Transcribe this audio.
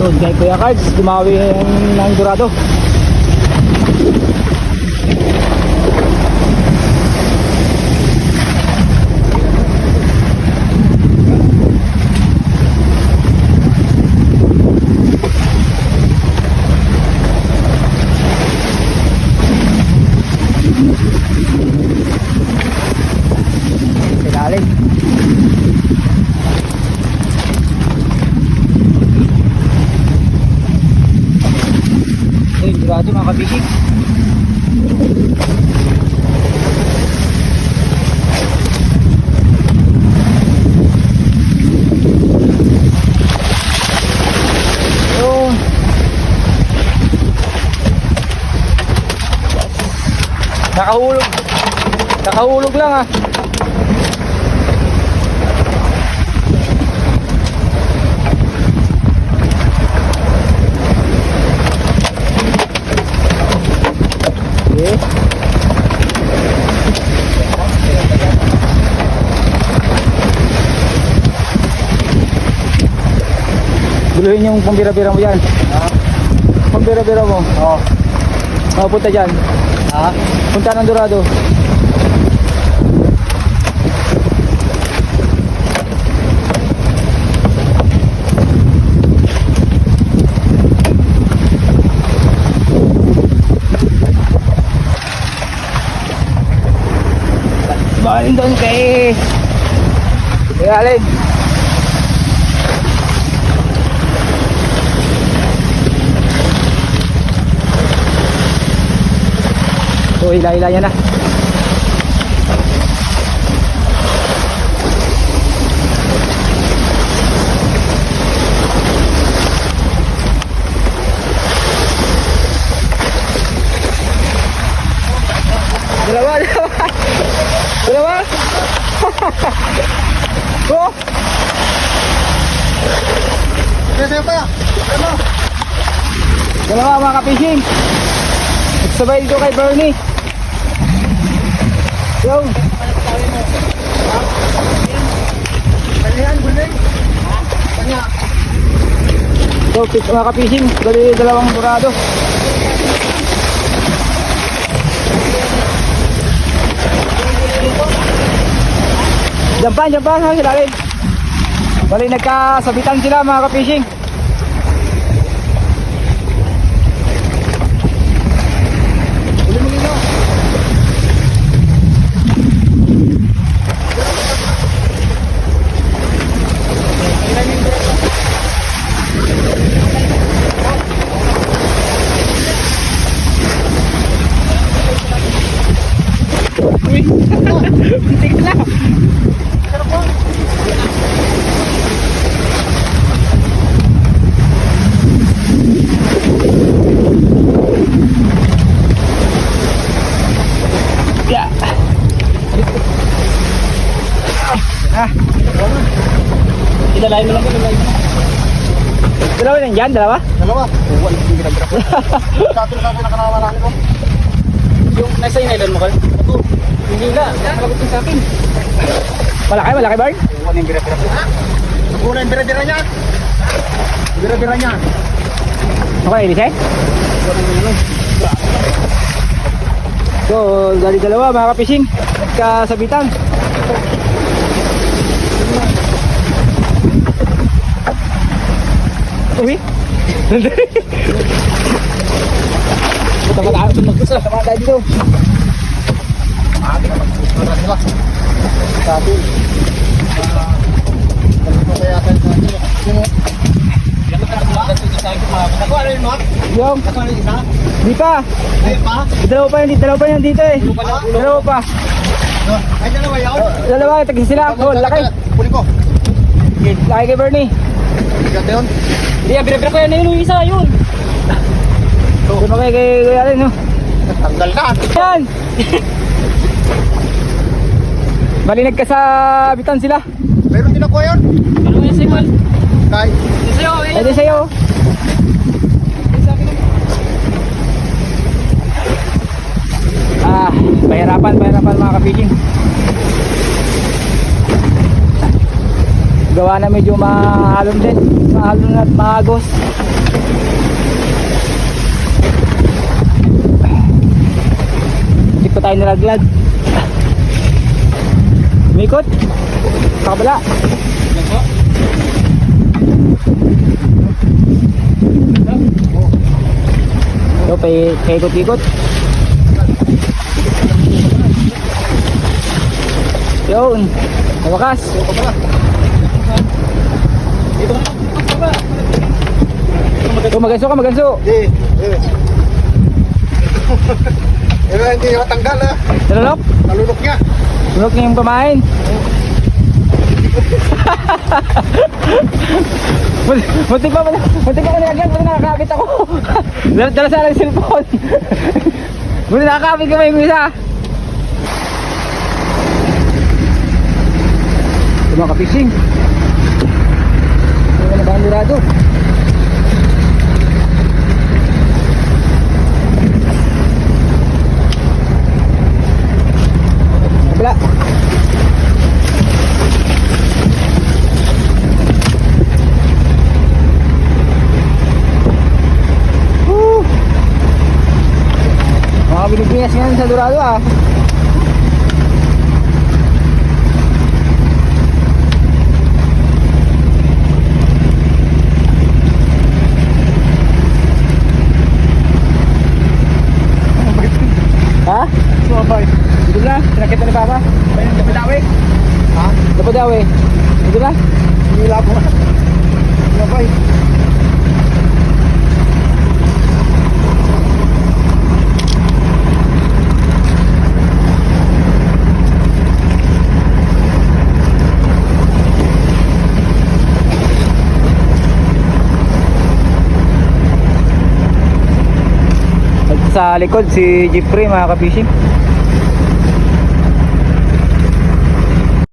Doon kay Kuya Cards, dumawi ng Dorado. Ilalim. Grabe mga kabisig. Yun. Nakahulog. Nakahulog lang ah. Okay. Guluhin yung pambira-bira mo yan. Pambira-bira mo. Oo. Oh. punta dyan. Ha? Punta ng Dorado. Baling doon kay... Kaya So, hila-hila niya na. Dalawa, dalawa. Dalawa. oh. Kasi pa. Ano? Dalawa mga kapishing. Nagsabay dito kay Bernie. Yo. Yan, buling? Kanya. So, mga kapishing. Dali dalawang dorado. Jampan, jampan ha, sila rin. Bali nagkasabitan sila mga kapishing. Uy, muntik na. Yeah. Ah. Idalayin mo lang ko, idalayin mo. Dalawa yan dyan, dalawa? Dalawa. Oh, wala yung ginagawa ko. Sa atin sa akin nakaramarami ko. Yung nasa inailan mo ka? Hindi na, nakalagot sa akin. Malaki, malaki Barn? Oh, Wala yung bira-bira. Wala yung bira-bira niyan. Bira-bira niyan. Okay, Elise? So, dari dalawa mga kapising. Kasabitan. Uy! Puta ka tayo, sunog sa tayo dito. Wala sila. Sabi. Dalawa kaya tayo sa atin. Sino? Ako ano yun? Yung, Ako ano di pa. Dalawa pa yan, dalawa pa yan dito eh. Dalawa pa. Ay, dalawa yun? Dalawa, tagsi sila. Oh, laki. Kunin ko. Laki kay Bernie. Ganda yun. Hindi, binabira ko yan yun, yung isa yun. Doon kay Kuya Alin, no? Tanggal na. Yan! Bali nagkasabitan sila. Meron din ako yun. Ano yung simal? Kay. Pwede sa'yo. Ah, pahirapan, pahirapan mga kapiging. gawa na medyo mahalon din. Mahalon at maagos. Hindi pa tayo nilaglag. Umikot. Sa kabila. Ito, pa paikot-ikot. Yun. Sa wakas. Ito, maganso ka, maganso. Hindi. Hindi niya matanggal ah. Nalunok. Nalunok niya. Nalunok niya yung pamain. Munti pa man, munti pa nilagyan, munti nakakapit ako. dala, dala sana yung cellphone. munti nakakapit ka may isa. Ito mga ka-fishing. Ito Pilipinas ngayon sa Dorado ah. Ha? Sumabay. Dito na, pinakita ni Papa. Ayun, kapitawi. Ha? Dapat daw eh. Dito na. Hila po na. Sumabay. At sa likod si Jeffrey mga ka-fishing.